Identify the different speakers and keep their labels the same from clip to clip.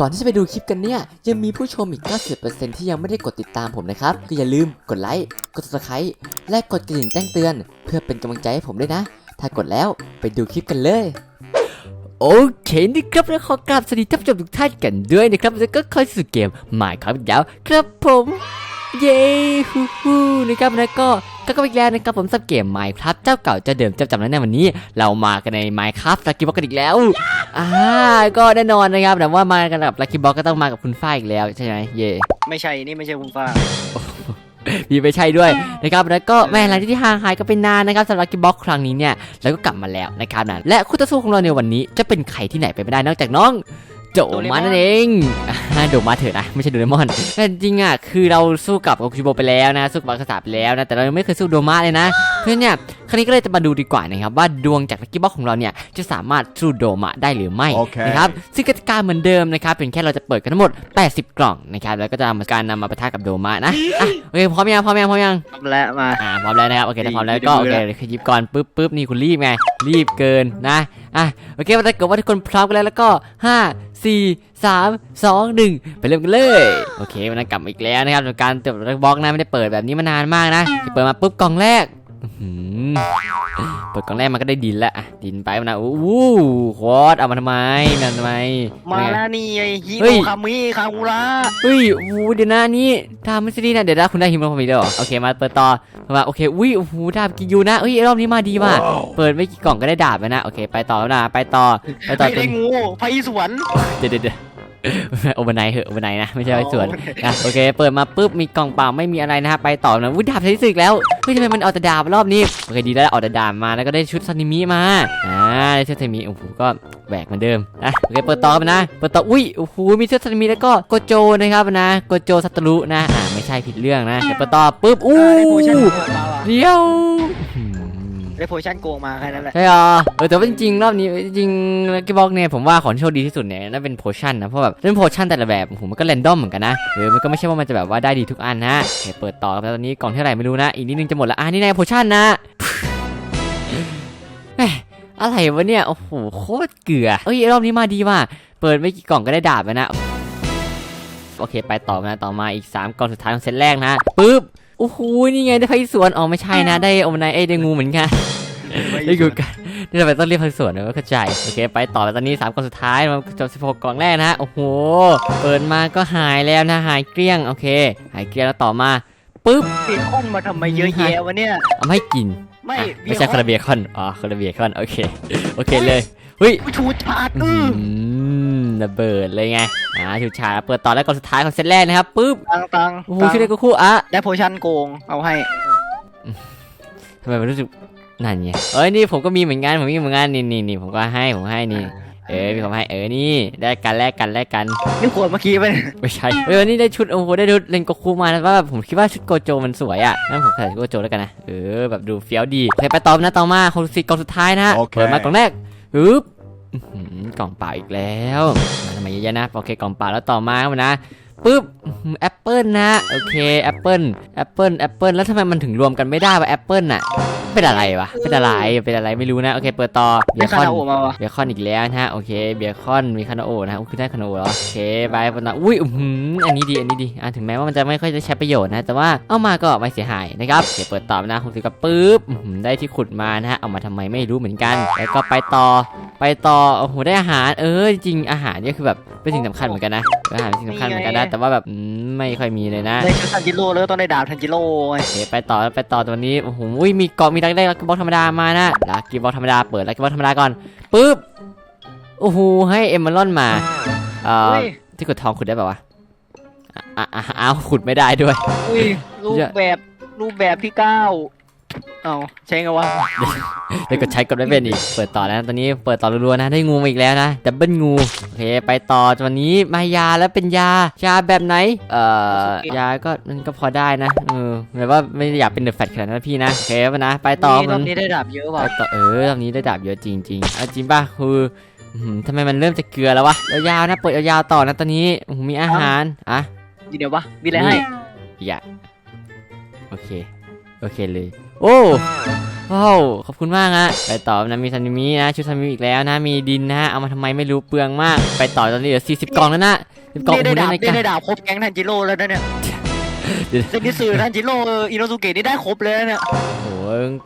Speaker 1: ก่อนที่จะไปดูคลิปกันเนี่ย ยังมีผู้ชมอีก 90%ที่ยังไม่ได้กดติดตามผมนะครับ ก็อย่าลืมกดไลค์ กด subscribe และกดกระดิ่งแจ้งเตือน เพื่อเป็นกำลังใจให้ผมด้วยนะ ถ้ากดแล้วไปดูคลิปกันเลย โอเคนี่ครับแล้วขอกราบสวัสดีท่านผู้ชมทุกท่านกันด้วยนะครับ แล้วก็ค่อยสู่เกมหมายครับยาวครับผม เย้ฮู้ฮู้นะครับแล้วก็ก็ก็อีกแล้วนะครับผมสับเกม Minecraft เจ้าเก่าเจ้าเดิมเจ้าจำแล้วในวันนี้ เรามากันใน Minecraft ลักกี้บ็อกกันอีกแล้วอ่าก็แน่นอนนะครับแต่ว่ามากันกับลักกี้บ็อกก็ต้องมากับคุณฝ้ายอีกแล้วใช่ไหมเย่
Speaker 2: ไม่ใช่นี่ไม่ใช่คุณฟ้า
Speaker 1: พี่ไม่ใช่ด้วยนะครับแล้วก็แม่หลังจากที่ห่างหายกันไปนานนะครับสำหรับลักกี้บ็อกครั้งนี้เนี่ยเราก็กลับมาแล้วนะครับนะและคู่ต่อสู้ของเราในวันนี้จะเป็นใครที่ไหนไปไม่ได้นอกจากน้อง โจมานั่นเองอ่าโดมาเถอะนะไม่ใช่โดเรมอนแต่จริงๆอะคือเราสู้กับโอคุชิโบไปแล้วนะสู้กับบักษาไปแล้วนะแต่เรายังไม่เคยสู้โดมาเลยนะเพราะฉะนั้นเนี่ยครั้งนี้ก็เลยจะมาดูดีกว่านะครับว่าดวงจากลักกี้บ็อกของเราเนี่ยจะสามารถสู้โดมาได้หรือไม่
Speaker 3: โอเค
Speaker 1: นะครับซึ่งกติกาเหมือนเดิมนะครับเป็นแค่เราจะเปิดกันทั้งหมด 80 กล่องนะครับแล้วก็จะมาการนำมาปะทะกับโดมานะอะโอเคพร้อมยังพร้อมยังพร้อมยัง
Speaker 2: ทำแล้วมา
Speaker 1: อ่าพร้อมแล้วนะครับโอเคถ้าพร้อมแล้ว
Speaker 2: ดี
Speaker 1: ก็
Speaker 2: ดี
Speaker 1: โอเค
Speaker 2: เลย
Speaker 1: เดี๋ยวขยิบก่อนปุ๊บปุ๊บนี่คุณรีบไงรีบเกินนะ อะโอเคถ้าเกิดว่าทุกคนพร้อมกันแล้วแล้วก็ห้าสี่สามสองหนึ่งไปเริ่มกันเลย โอเคมันกลับมาอีกแล้วนะครับกับการเติมบล็อกนะไม่ได้เปิดแบบนี้มานานมากนะเปิดมาปุ๊บกล่องแรก เปิดกล่องแรกมันก็ได้ดินแล้วอะดินไปมันนะอู้หูโคตรเอามาทำไมมาทำไม
Speaker 2: มาแล้วนี่ไอ้ฮิ
Speaker 1: เฮ้
Speaker 2: โน
Speaker 1: ย
Speaker 2: คามิคามูระ
Speaker 1: เฮ้ยโอ้โหเดี๋ยวนะอันนี่ทำไม่ใช่ดีนะเดี๋ยวนะคุณได้ฮิมโนคอมมิด้วยเหรอโอเคมาเปิดต่อมาโอเคอุ้ยโอ้โหดาบกิยูนะเอ้ยรอบนี้มาดีว่ะเปิดไม่กี่กล่องก็ได้ดาบแล้วนะโอเค ไปต่อแล้วนะไปต่อไปต่อ
Speaker 2: ไอ้
Speaker 1: จ
Speaker 2: ได้
Speaker 1: น
Speaker 2: งูไฟสวน
Speaker 1: เดี๋ยวเดี๋ยวเดี๋ยว โอเบอร์ไนท์เหอะโอเบอร์ไนท์นะ ไม่ใช่ไอ้ส่วนนะโอเค เปิดมาปุ๊บ มีกล่องเปล่าไม่มีอะไรนะฮะ ไปต่อนะวุ้ยดาบใช้สึกแล้วเฮ้ยทำไมมันเอาแต่ดาบรอบนี้ โอเค ดีแล้วเอาแต่ดาบมา แล้วก็ได้ชุดซานิมิมา อ่า ได้ชุดซานิมิโอ้โหก็แหวกเหมือนเดิมนะโอเค เปิดต่อกันนะ เปิดต่อ อุ้ย โอ้โห มีชุดซานิมิแล้วก็โกโจนะครับนะ โกโจซัตตรุนะ อ่า ไม่ใช่ผิดเรื่องนะเดี๋ยวเปิดต่อปุ๊บ อู้
Speaker 2: ได้โพชั่นโกงมาว่ะ
Speaker 1: เดี๋ยวอืม
Speaker 2: ได้โพชั่นโกงมาแค่นั้นแหละ
Speaker 1: ใช่เหรอเออแต่ว่าจริงๆรอบนี้จริงๆกิบอกเนี่ยผมว่าของที่โชคดีที่สุดเนี่ยน่าเป็นโพชั่นนะเพราะแบบเล่นโพชั่นแต่ละแบบโอ้โหมันก็แรนดอมเหมือนกันนะเออมันก็ไม่ใช่ว่ามันจะแบบว่าได้ดีทุกอันนะโอเคเปิดต่อแล้วตอนนี้กล่องเท่าไหร่ไม่รู้นะอีกนิดนึงจะหมดละอะนี่ไงโพชั่นนะแหมอะไรวะเนี่ยโอ้โหโคตรเกลือเอ้ยรอบนี้มาดีว่ะเปิดไม่กี่กล่องก็ได้ดาบแล้วนะโอเคไปต่อนะต่อมาอีกสามกล่องสุดท้ายของเซตแรกนะปึ๊บ โอ้โหนี่ไงได้ไพ่สวนอ๋อไม่ใช่นะ ได้โอมานายเอ้ยได้งูเหมือนกันได้กูกันนี่ทำไมต้องเรียกพันส่วนนะไม่เข้าใจโอเค ไปต่อแล้วตอนนี้3กล่องสุดท้ายมาจบ16กล่องแรกนะฮะโอ้โหเปิดมาก็หายแล้วนะหายเกลี้ยงโอเค หายเกลี้ยงแล้วต่อมาปึ๊บ
Speaker 2: เบคอนมาทำไมเยอะแยะวะเนี่ย
Speaker 1: เอามาให้กิน
Speaker 2: ไม่
Speaker 1: อะไม่ใช่คาราเบียคอนอ๋อคาราเบียคอนโอเคโอเคเลย เฮ้ย
Speaker 2: ผู้ชูชาด
Speaker 1: อื
Speaker 2: อื้อ
Speaker 1: มระเบิดเลยไงอ่าชุดชาเปิดต่อแล้วกล่องสุดท้ายของเซตแรกนะครับปึ๊บ
Speaker 2: ตังตัง
Speaker 1: โอ้โห
Speaker 2: ตัง
Speaker 1: ชื่อเด็กก็คู่อะ
Speaker 2: ได้โพชั่นโกงเอาให้
Speaker 1: ทำไมมันรู้สึกนั่นไงเอ้ยนี่ผมก็มีเหมือนกันผมมีเหมือนกันนี่นี่นี่ผมก็ให้ผมให้นี่เออพี่ผมให้เออนี่ได้กันแลกกันแลกกัน
Speaker 2: นี่ขวดเมื่อกี้ไปะเนี่ย
Speaker 1: ไม่ใช่เฮ้ยวันนี้ได้ชุดโอ้โหได้ชุดเลนโกคูมานะว่าแบบผมคิดว่าชุดโกโจมันสวยอะงั้นผมใส่ชุดโกโจแล้วกันนะเออแบบดูเฟี้ยวดีโอเคไปต่อนะต่อมาคนสิกล่องสุดท้ายนะ
Speaker 3: โอเค
Speaker 1: เปิดมากล่องแรก ฮึบอื้อหือกล่องเปล่าอีกแล้วมาทำไมเยอะๆนะโอเคกล่องเปล่าแล้วต่อมาครับนะปึ๊บแอปเปิลนะโอเคแอปเปิลแอปเปิลแอปเปิลแล้วทำไมมันถึงรวมกันไม่ได้วะแอปเปิลน่ะ เป็นอะไรวะ เป็นอะไร เป็นอะไรไม่รู้นะ โอเค เปิดต่อ เบ
Speaker 2: ได้
Speaker 1: ค
Speaker 2: คา
Speaker 1: อน
Speaker 2: ราโอมาวะ
Speaker 1: เบคอนอีกแล้วนะฮะ โอเค เบคอน มีคานาโอนะฮะอุ๊ยคือได้คานาโอเหรอโอเคบายปนะอุ้ยอื้อหืออันนี้ดี อันนี้ดีอะถึงแม้ว่ามันจะไม่ค่อยจะใช้ประโยชน์นะ แต่ว่าเอามาก็ไม่เสียหายนะครับเดี๋ยวเปิดต่อนะคงถือกับปึ๊บอื้อหือได้ที่ขุดมานะฮะ เอามาทำไมไม่รู้เหมือนกัน แล้วก็ไปต่อ ไปต่อ โอ้โห ได้อาหาร เออ จริงๆอาหารเนี่ยคือแบบเป็นสิ่งสำคัญเหมือนกันนะ อาหารเป็นสิ่งสำคัญเหมือนกันนะ แต่ว่าแบบอืมไม่ค่อยมีเลยนะ
Speaker 2: ได้ชุดทันจิโร่แล้วต้องได้ดาบทันจิโร่ไง
Speaker 1: โอเคไปต่อ ไปต่อตัวนี้ โอ้โหอุ้ยมีเกาะมีดักได้ลักกี้บอลธรรมดามานะลักกี้บอลธรรมดาเปิดลักกี้บอลธรรมดาก่อนปึ๊บโอ้โหให้เอมเมอรอนมาเอ่อที่ขุดทองขุดได้ป่าวะอ้าวขุดไม่ได้ด้วย
Speaker 2: อุ้ยรูปแบบรูปแบบที่เก้า เอาใช่ไงวะ
Speaker 1: แล้วก็ใช้กดไม่เป็นอีก เปิดต่อแล้วนะตอนนี้เปิดต่อรัวๆนะ ได้งูมาอีกแล้วนะดับเบิลงู โอเค ไปต่อวันนี้มายาแล้วเป็นยา ยาแบบไหน เอ่อ ยาก็มันก็พอได้นะ เออแบบว่าไม่ได้อยากเป็นเดอะแฟตขนาดนั้นนะพี่นะ โอเคปะนะ ไปต่อ
Speaker 2: นี่ร
Speaker 1: มั
Speaker 2: อนบนี้ได้ดาบเยอะ
Speaker 1: ไป
Speaker 2: ว่ะ
Speaker 1: ต่อเออรอบนี้ได้ดาบเยอะจริงๆเอาจริงป่ะคืออื้อหือทำไมมันเริ่มจะเกลือแล้ววะ ยาวๆนะ เปิดยาวๆต่อนะตอนนี้โอ้โหมีอาหาร อะ
Speaker 2: เดี๋ยววะ มีอะไรให้
Speaker 1: อย่า โอเค โอเคเลย โอ้ว้าวขอบคุณมากฮะไปต่อนะมีซานิมินะชุดซานิมิอีกแล้วนะมีดินนะฮะเอามาทำไมไม่รู้เปลืองมาก ไปต่อตอนนี้เหลือ40กล่องแล้วนะ10กล่อง
Speaker 2: นี่
Speaker 1: โอ้
Speaker 2: ได้
Speaker 1: โห
Speaker 2: ดาบ
Speaker 1: ใน
Speaker 2: นี่
Speaker 1: กัน
Speaker 2: ได้ดาบครบแก๊งทันจิโร่แล้วนะเนี่ย
Speaker 1: เดี๋ยว
Speaker 2: เซนิสึทันจิโร่อินโนสุเกะนี่ได้ครบเลยนะเนี่ย
Speaker 1: โอ้โห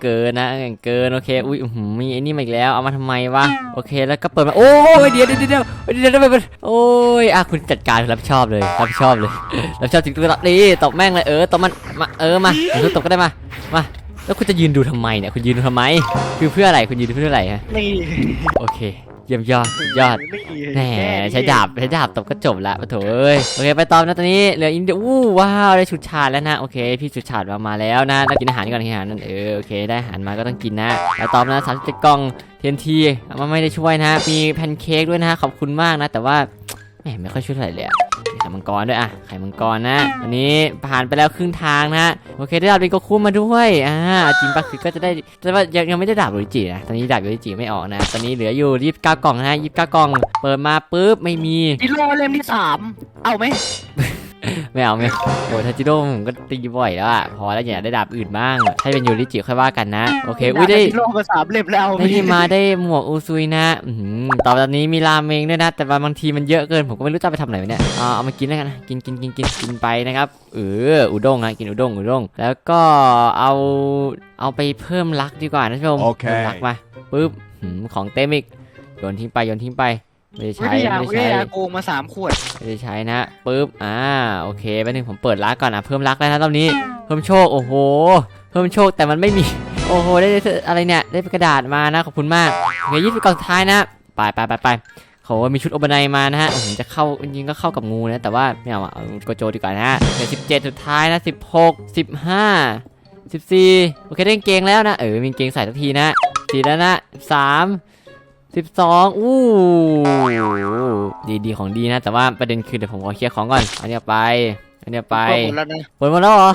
Speaker 1: เกินนะเกินโอเคอุ้ยอื้อหือมีไอ้นี่มาอีกแล้วเอามาทำไมวะโอเคแล้วก็เปิดมาโอ้ยเดี๋ยวเดี๋ยวเดี๋ยวเดี๋ยวเดี๋ยวเดี๋ยวเดี๋ยวโอ้ยอะคุณจัดการรับผิดชอบเลยรับผิดชอบเลยรับผิดชอบจริงๆรับนี่ตบแม่งเลยเออตบมันมาเออมาเดี๋ยวคุณตบก็ได้มามา แล้วคุณจะยืนดูทำไมเนี่ยคุณยืนดูทำไม คือเพื่ออะไรคุณยืนดูเพื่ออะไรฮะ
Speaker 2: นี่
Speaker 1: โอเคเยี่ยมยอดสุดยอด
Speaker 2: นี่
Speaker 1: แหมใช้ดาบใช้ดาบตบก็จบละปะโถเอ้ยโอเคไปตอมนะตอนนี้เหลืออินเดียอู้ว้าวได้ชุดชาติแล้วนะโอเค พี่ชุดชาติมามาแล้วนะต้องกินอาหารก่อนกินอาหารนั่นเออโอเคได้อาหารมาก็ต้องกินนะไปตอมนะสามสิบเจ็ดกล่องเทียนทีมันไม่ได้ช่วยนะ มีแพนเค้กด้วยนะขอบคุณมากนะ แต่ว่าแหมไม่ค่อยช่วยเท่าไหร่เลยอะมี ไข่มังกรด้วยอะไข่มังกรนะอันนี้ผ่านไปแล้วครึ่งทางนะโอเคได้ดาบเป็นโกคุมาด้วยอ่าจิมปักคือก็จะได้แต่ว่ายังยังไม่ได้ดาบโรจิจินะตอนนี้ดาบโรจิจิไม่ออกนะตอนนี้เหลืออยู่ยี่สิบเก้ากล่องนะยี่สิบเก้ากล่อง เปิดมาปุ๊บไม่มี
Speaker 2: จิโร่เล่มที่สามเอาไหม
Speaker 1: ไม่เอาไม่เอาโอ้ทาจิโร่ผมก็ตีบ่อยแล้วอะพอแล้วอย่าได้ดาบอื่นบ้างให้เป็นยูริจิค่อยว่ากันนะ โอเคอุ้ยได้
Speaker 2: จิโร่มาสามเล่มแล้วเอาไหม
Speaker 1: ได้นี่มาได้หมวกอูซุยนะอื้อหือต่อจากนี้มีราเมงด้วยนะ แต่ว่าบางทีมันเยอะเกินผมก็ไม่รู้จะเอาไปทำไหนวะเนี่ยเอาเอามากินแล้วกันนะกินกินกินกินกินไปนะครับเอออุด้งนะกินอุด้งอุด้งแล้วก็เอาเอาไปเพิ่มรักดีกว่านะท่านผู้ชม
Speaker 3: โอเค
Speaker 1: พิ่มรักมาปุ๊บหืมของเต็มอีกโยนทิ้งไปโยนทิ้งไป ไม่ได้
Speaker 2: วิ
Speaker 1: ใช้
Speaker 2: ทยา
Speaker 1: ไม่
Speaker 2: วิ
Speaker 1: ได้
Speaker 2: ท
Speaker 1: ใช้
Speaker 2: ยาโกงมาสามขวด
Speaker 1: ไม่ได้ใช้นะปุ๊บอ่าโอเคแป๊บนึงผมเปิดลักก่อนอะเพิ่มลักแล้วนะรอบนี้เพิ่มโชคโอ้โห เพิ่มโชคแต่มันไม่มีโอ้โหได้ได้อะไรเนี่ยได้เป็นกระดาษมานะขอบคุณมากโอเคยี่สิบกล่องสุดท้ายนะไปไปไปไปเขาว่ามีชุดโอบันไนมานะฮะผมจะเข้าจริงๆก็เข้ากับงูนะแต่ว่าไม่เอาอะเอาโกโจดีกว่านะฮะเดี๋ยวสิบเจ็ดสุดท้ายนะสิบหกสิบห้าสิบสี่โอเคได้กางเกงแล้วนะเออมีกางเกงใส่สักทีนะสี่แล้วนะสาม สิบสองอู้ดีดีของดีนะ แต่ว่าประเด็นคือเดี๋ยวผมขอเคลียร์ของก่อน อันเนี้ยไป อันเนี้ยไป
Speaker 2: เปิดหมดแล้วนะ
Speaker 1: เปิดหมดแล้วเหรอ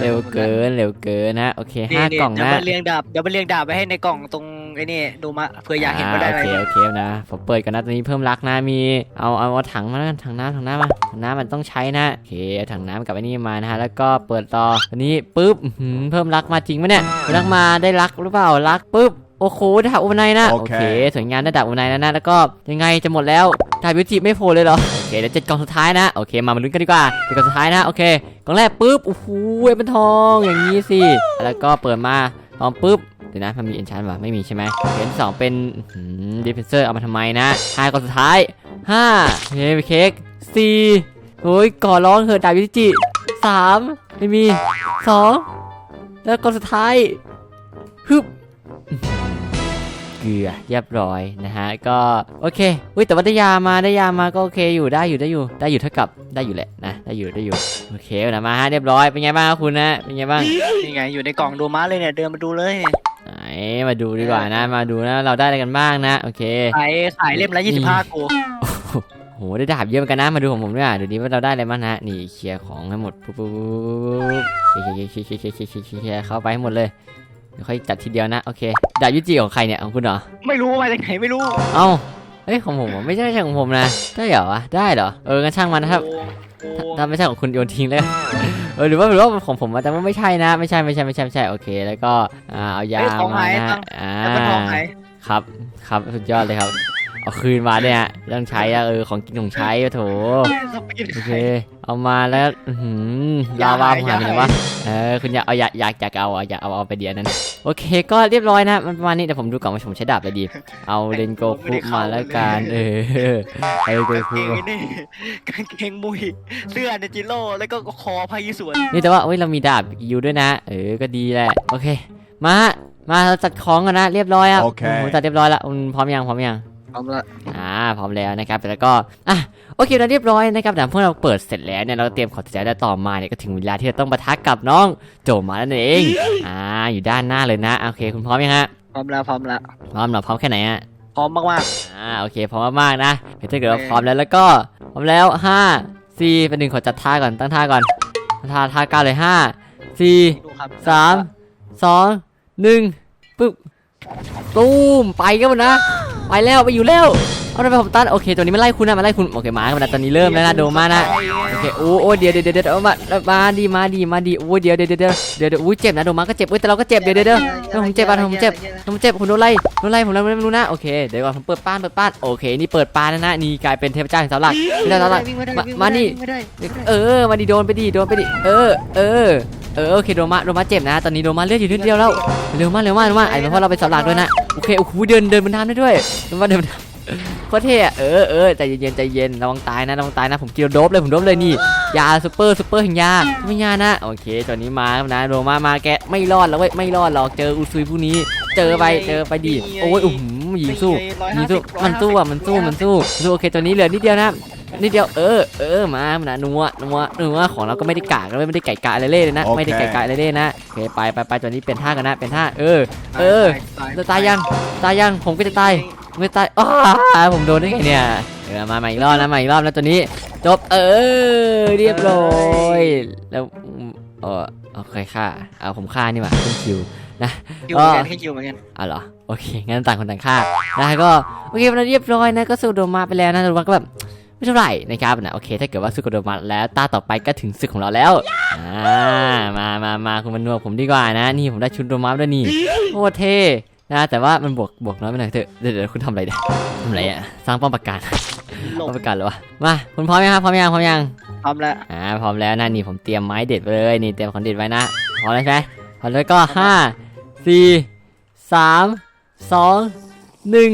Speaker 1: เร็วเกิน เร็วเกินนะโอเคห้ากล่อง
Speaker 2: เดี๋ยว
Speaker 1: นะ
Speaker 2: มาเรียงดาบ เดี๋ยวมาเรียงดาบไปให้ในกล่องตรงไอ้นี่ดูมาเผื่ออยากเห็นว่าได้
Speaker 1: โอ
Speaker 2: อะไร
Speaker 1: เคโอเคนะ ผมเปิดกันนะตอนนี้เพิ่มรักนะ มี เอา เอาเอาถังมาแล้วกันถังน้ำถังน้ำมาถังน้ำมันต้องใช้นะโอเคเอาถังน้ำกับไอ้นี่มานะฮะ แล้วก็เปิดต่ออันนี้ปุ๊บอื้อหือเพิ่มรักมาจริงไหมเนี่ยเพิ่มรักมาได้รักหรือเปล่า รักปุ๊บ โอ้โหดาบอุบไนนะโอ
Speaker 3: โอ
Speaker 1: เค
Speaker 3: เค
Speaker 1: สวยงามได้ดาบอุบไนแล้วนะแล้วก็ยังไงจะหมดแล้วดาบวิจิไม่โผล่เลยเหรอโอเคเดี๋ยวเจ็ดกล่องสุดท้ายนะโอเคมามาลุ้นกันดีกว่าเจ็ดกล่องสุดท้ายนะโอเคกล่องแรกปุ๊บโอ้โหเป็นทองอย่างนี้สิแล้วก็เปิดมาทองปุ๊บเดี๋ยวนะมันมีเอนชานป่ะไม่มีใช่ไหมเหรียญที่สองเป็นดีเพนเซอร์เอามาทำไมนะห้ากล่องสุดท้ายห้าเฮ้ยเค้กสี่โอ้ยก่อร้องเถอะดาบวิจิสามไม่มีสองแล้วกล่องสุดท้ายฮึบเกลือเรียบร้อยนะฮะก็โอเคอุ้ยแต่ว่าได้ยามาได้ยามาก็โอเคอยู่ได้อยู่ได้อยู่ได้อยู่เท่ากับได้อยู่แหละนะได้อยู่ได้อยู่โอเคนะมาฮะเรียบร้อยเป็นไงบ้างคุณนะเป็นไงบ้าง
Speaker 2: ยังไงอยู่ในกล่องดูมาเลยเนี่ยเดินมาดูเลย
Speaker 1: ไหนมาดูดีกว่านะ มาดูนะเราได้อะไรกันบ้างนะโอเค
Speaker 2: ขายขายเล่มละยี่สิบห้ากู
Speaker 1: โหได้ดาบเยอะเหมือนกันนะมาดูของผมด้วยเดี๋ยวนี้ว่าเราได้อะไรบ้างนะนี่เคลียร์ของให้หมดปุ๊บปุ๊บเคลียร์เคลียร์เคลียร์เคลียร์เข้าไปให้หมดเลย เดี๋ยวค่อยจัดทีเดียวนะโอเคดาบยุจิของใครเนี่ยของคุณเหรอ
Speaker 2: ไม่รู้มาจากไหนไม่รู้
Speaker 1: เอ้าเอ้ยของผมเหรอไม่ใช่ไม่ใช่ของผมนะได้เหรอวะได้เหรอเอองั้นช่างมันนะครับ
Speaker 2: โอ้โห
Speaker 1: ถ้าไม่ใช่ของคุณโยนทิ้งเลย เออหรือว่าหรือว่าของผมอะแต่ว่าไม่ใช่นะ ไม่ใช่ไม่ใช่ไม่ใช่ไม่ใช่โอเค แล้วก็อ่าเอายา
Speaker 2: เอ้ยของ
Speaker 1: มา
Speaker 2: หาย
Speaker 1: นะ
Speaker 2: ตังค์
Speaker 1: อ่า
Speaker 2: แล้วมันทองไหน
Speaker 1: ครับครับสุดยอดเลยครับ เอาคืนมาเนี่ยต้องใช้อะเออของกินของใช้อะโถ
Speaker 2: สปีด
Speaker 1: โอเค เอามาแล้วอือหือลาวาผมหายไปไหนวะเออคุณอยากเอาอยากอยากอยากเอาอะอยากเอาเอาไปเดียวนั้น โอเค ก็เรียบร้อยนะมันประมาณนี้เดี๋ยวผมดูก่อนว่าผมใช้ดาบอะไรดี เอาเลนโกคุมาแล้วกันเออเอาเลนโก
Speaker 2: กาง
Speaker 1: คุ
Speaker 2: เกงนี่กางเกงมุยเสื้อเนจิโร่แล้วก็คอพายิสวน
Speaker 1: นี่แต่ว่าเอ้ยเรามีดาบอยู่ด้วยนะ เออก็ดีแหละโอเค มามาเราจัดของกันนะเรียบร้อยอะ
Speaker 3: โอเค
Speaker 1: โหจัดเรียบร้อยละอืมพร้อมยังพร้อมยัง
Speaker 2: พร้อมละ
Speaker 1: อ่าพร้อมแล้วนะครับแล้วก็อะโอเคเราเรียบร้อยนะครับแต่พวกเราเปิดเสร็จแล้วเนี่ยเราเตรียมของจะได้ต่อมาเนี่ยก็ถึงเวลาที่เราต้องปะทะกับน้องโจมาแล้วนั่นเองอ่าอยู่ด้านหน้าเลยนะโอเคคุณพร้อมยังฮะ
Speaker 2: พร้อมละพร้อมละ
Speaker 1: พร้อมเหรอพร้อมแค่ไหนฮะ
Speaker 2: พร้อมมาก
Speaker 1: อ่าโอเคพร้อมมากๆนะเดี๋ยวถ้าเกิดว่าพร้อมแล้วแล้วก็พร้อมแล้วห้าสี่เป็นหนึ่งขอจัดท่าก่อนตั้งท่าก่อนท่าท่าเก้าเลยห้าสี่
Speaker 2: ๆดูครับ
Speaker 1: สามสองหนึ่งปึ๊บตูมไปกันหมดนะ ไปแล้วไปอยู่แล้วเอาไปผมตันโอเคตัวนี้มันไล่คุณนะมันไล่คุณโอเคมากันนะตอนนี้เริ่มแล้วนะโดมานะ เคโอ้โอ้เดี๋ยวเดี๋ยวเดี๋ยวเอามามาดีมาดีมาดีโอ้เดี๋ยวเดี๋ยวเดี๋ยวเดี๋ยวเดี๋ยวอุ้ยเจ็บนะโดมาก็เจ็บอุ้ยแต่เราก็เจ็บเดี๋ยวเดี๋ยวเดี๋ยวผมเจ็บอะผมเจ็บผมเจ็บผมโดนไล่โดนไล่ผมแล้วไม่รู้นะโอเคเดี๋ยวก่อนผมเปิดป้านเปิดป้านโอเคนี่เปิดป้านนะนี่กลายเป็นเทพเจ้าแห่งเสาหลักไม่ได้เสาหลักมามานี่เออมาดิโดนไปดิโดนไปดิเออเออเออโอเคโดมาโดมาเจ็บนะ ตอนนี้โดมาเลือดอยู่นิดเดียวแล้วเร็วมากเร็วมากเร็วมากไอ้เพราะเราเป็นเสาหลักด้วยนะโอเคโอ้โหเดินเดินบนน้ำได้ด้วยโดมาเดินบนน้ำ โคตรเท่อะเออเออใจเย็นใจเย็นระวังตายนะระวังตายนะผมกินโดบเลยผมโดบเลยนี่ยาซูเปอร์ซูเปอร์แห่งยาไม่ยานะโอเคตอนนี้มาครับนะโดมามาแกไม่รอดแล้วเว้ยไม่รอดหรอกเจออุซุยผู้นี้ เจอไปเจอไปดิโอ้ยอุ้มยิงสู้ยิงสู้มันสู้อะมันสู้มันสู้สู้โอเคตัวนี้เหลือนิดเดียวนะนิดเดียวเออเออมามันนะนัวนัวนัวของเราก็ไม่ได้กากนะไม่ได้ไก่กะอะไรเล่เลยนะ
Speaker 3: โอเค
Speaker 1: ไม่ได้ไก่กะอะไรเล่นะโอเคไปไปไปตัวนี้เป็นท่ากันนะเป็นท่าเออ เออจะตายยังตายยังผมก็จะตายผม ไม่ตายอ้าผมโดนได้ไงเนี่ยเออมาใหม่อีกรอบนะมาอีกรอบนะตัวนี้ จบเออเรียบร้อยแล้วเออโอเคค่ะเอาผมฆ่านี่หว่าขึ้นคิว
Speaker 2: คิวเหมือนกันให้คิวเหมือนกัน
Speaker 1: อะเหรอโอเคงั้นต่างคนต่างฆ่านะก็โอเคมันเรียบร้อยนะก็สู้โดมาไปแล้วนะโดมาก็แบบไม่เท่าไหร่นะครับนะโอเค ถ้าเกิดว่าสู้กับโดมาแล้วตาต่อไปก็ถึงศึกของเราแล้วอ่ามามามาคุณมานัวผมดีกว่านะ นี่ผมได้ชุดโดมาด้วยนี่โคตรเท่ นะแต่ว่ามันบวกบวกน้อยไปหน่อยเถอะเดี๋ยวเดี๋ยวคุณทำอะไรเนี่ยทำอะไรอะสร้างป้อมปราการ
Speaker 2: หลบ
Speaker 1: ป้อมปราการเหรอวะมาคุณพร้อมยังครับพร้อมยังพร้อมยัง
Speaker 2: พร้อมแล้ว
Speaker 1: อ่าพร้อมแล้วนะนี่ผมเตรียมไม้เด็ดไว้เลยนี่เตรียมของเด็ดไว้นะพร้อมแล้วใช่ไหมพร้อมแล้วก็ห้าสี่สามสองหนึ่ง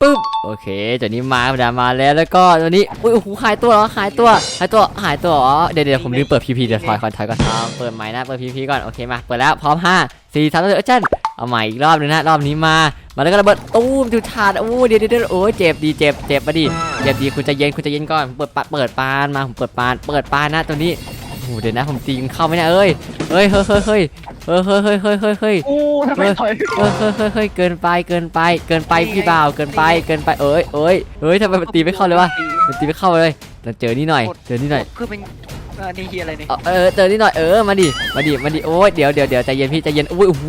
Speaker 1: ปึ๊บโอเคตัวนี้มาดามาแล้วแล้วก็ตัวนี้อุ้ยโอ้โหหายตัวเหรอหายตัวหายตัวหายตัวอ๋อเดี๋ยวเดี๋ยวผมลืมเปิดพีพีเดี๋ยวถอยก่อนถอยก่อนเอาเปิดใหม่นะเปิดพีพีก่อนโอเคมาเปิดแล้วพร้อมห้าสี่สามสองหนึ่งเจ้นเอาใหม่อีกรอบหนึงนะรอบนี้มามาแล้วก็ระเบิดตู้มจุดชาดโอ้เดี๋ยวเดี๋ยวเดี๋ยวโอ้ยเจ็บดีเจ็บเจ็บมาดิเจ็บดีคุณใจะเย็นคุณใจะเย็นก่อนเปิดปะเปิดปานมาผมเปิดปานเปิดปานนะตัวนี้ หเดี๋ยวนะผมตีมันเข้าไหมเนะเอ้ยเฮ้ยเฮ้ยเฮ้ยเฮ้ยเฮ้ยเฮ้ยเฮ้ยเฮ้ยเฮ้ยเฮ้ย
Speaker 2: โอ้ทำไมถอย
Speaker 1: เฮ้ยเฮ้ยเฮ้ยเฮ้ยเกินไปเกินไป เกินไปพี่บ่าวเกินไปเกินไปเอ้ยเอ้ยเอ้ยทำไมมันตีไม่เข้าเลยวะมันตีไม่เข้าเลยเราเจอนี่หน่อยเจอนี่หน่อย
Speaker 2: คือเป็นอันนี้เฮียอะไรเนี่ย
Speaker 1: เออเออเจอนี่หน่อยเออมาดิมาดิมาดิโอ้ยเดี๋ยวเดี๋ยวเดี๋ยวใจเย็นพี่ใจเย็นโอ้ยโอ้โห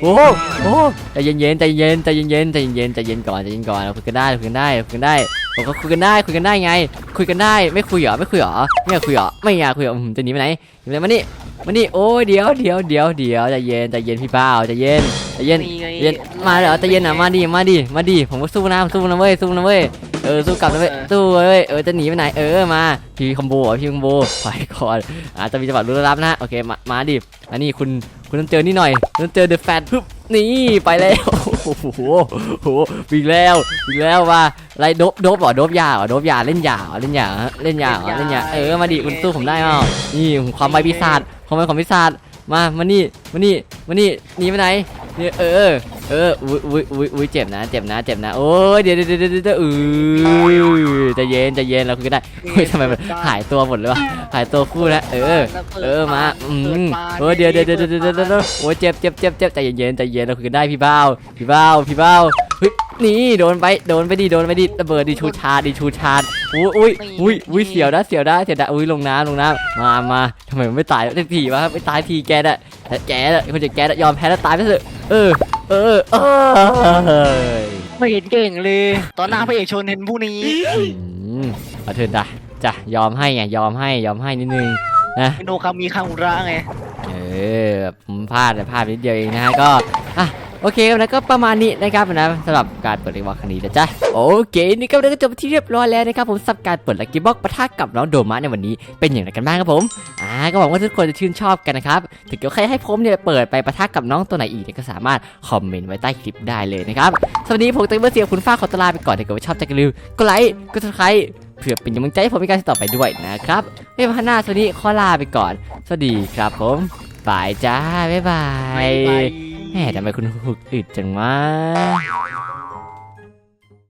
Speaker 1: โอ้โหโอ้โหใจเย็นเย็นใจเย็นใจเย็นเย็นใจเย็นใจเย็นก่อนใจเย็นก่อนเราคุยกันได้เราคุยกันได้เราคุยกันได้ ผมก็คุยกันได้คุยกันได้ไง คุยกันได้ไม่คุยเหรอไม่คุยเหรอไม่อยากคุยเหรอไม่อยากคุยเหรออืมจะหนีไปไหนหนีไปไหนมานี่มานี่โอ้ยเดี๋ยวเดี๋ยวเดี๋ยวเดี๋ยวใจเย็นใจเย็นพี่บ่าวใจเย็นใจเย็น
Speaker 2: นี่ไง
Speaker 1: เย็นมาเหรอใจเย็นอะมาดิมาดิมาดิผมก็สู้นะผมสู้นะเว้ยสู้นะเว้ยเออสู้กลับนะเว้ยสู้เว้ยเออจะหนีไปไหนเออมาพี่คอมโบเหรอพี่คอมโบไปก่อนอะจะมีจังหวะรู้รับนะโอเคมามาดิอันนี้คุณ คุณต้องเจอนี่หน่อยต้องเจอเดอะแฟนปึ๊บนี่ไปแล้วโอ้โหโอ้โหวิ่งแล้ววิ่งแล้วว่าอะไรโดบโดบเหรอโดบยาเหรอโดบยาเล่นยาเหรอเล่นยาเหรอเล่นยาเหรอเล่นยาเออมาดิคุณสู้ผมได้เปล่านี่ความใบปีศาจความใบของปีศาจมามานี่มานี่มานี่หนีไปไหนเนี่ยเออ เอออุ้ยอุ้ยอุ้ยอุ้ยเจ็บนะเจ็บนะเจ็บนะโอ้ยเดี๋ยวเดี๋ยวเดี๋ยวเดี๋ยวเออใจเย็นใจเย็นเราคุยกันได้เฮ้ยทำไมมันหายตัวหมดเลยวะหายตัวคู่แล้วเออ เออมาอืมโอ้ยเดี๋ยวเดี๋ยวเดี๋ยวเดี๋ยวเดี๋ยวเดี๋ยวโอ้ยเจ็บเจ็บเจ็บเจ็บใจเย็นใจเย็นเราคุยกันได้พี่เบ้าพี่เบ้าพี่เบ้าเฮ้ยนี่โดนไปโดนไปดิโดนไปดิระเบิดดิชูชาดิชูชาดอุ้ยอุ้ยอุ้ยอุ้ยเสียวนะเสียวนะเสียวนะอุ้ยลงน้ำลงน้ำมามาทำไมมันไม่ตายสักทีวะไม่ตายทีแกน่ะแกน่ะคนจะแกน่ะยอมแพ้แล้วตายไปเถอะเออ เออเออ
Speaker 2: ไม่เห็นเก่งเลย ตอนหน้าพระเอกชนเห็นผู้นี้
Speaker 1: อืมเอาเถิดจ้ะจ้ะยอมให้ไงยอมให้ยอมให้นิดนึง
Speaker 2: โนคามีคามุระไง
Speaker 1: เออผมพลาดแต่พลาดนิดเดียวเองนะฮะก็อะ โอเคนะก็ประมาณนี้นะครับนะสำหรับการเปิดรีวอร์ครั้งนี้นะจ๊ะโอเคนี่ก็ได้จบที่เรียบร้อยแล้วนะครับผมสำหรับการเปิดลักกี้บ็อกปะทะกับน้องโดมะในวันนี้เป็นอย่างไรกันบ้างครับผมอ่าก็หวังว่าทุกคนจะชื่นชอบกันนะครับถึงเกิดใครให้ผมเนี่ยเปิดไปปะทะกับน้องตัวไหนอีกเนี่ยก็สามารถคอมเมนต์ไว้ใต้คลิปได้เลยนะครับสวัสดีผมตังเบอร์เสียคุณฟ้าขอตลาไปก่อนถ้าเกิดว่าชอบใจกันลืมกดไลค์กดซับสไครต์เพื่อเป็นกำลังใจให้ผมในการต่อไปด้วยนะครับเฮ้ยพันหน้าสวัสดีขอลาไปก่อน สวัสดีครับผมบายจ้า
Speaker 2: บ๊ายบาย
Speaker 1: แหมทำไมคุณหึกอึดจังวะ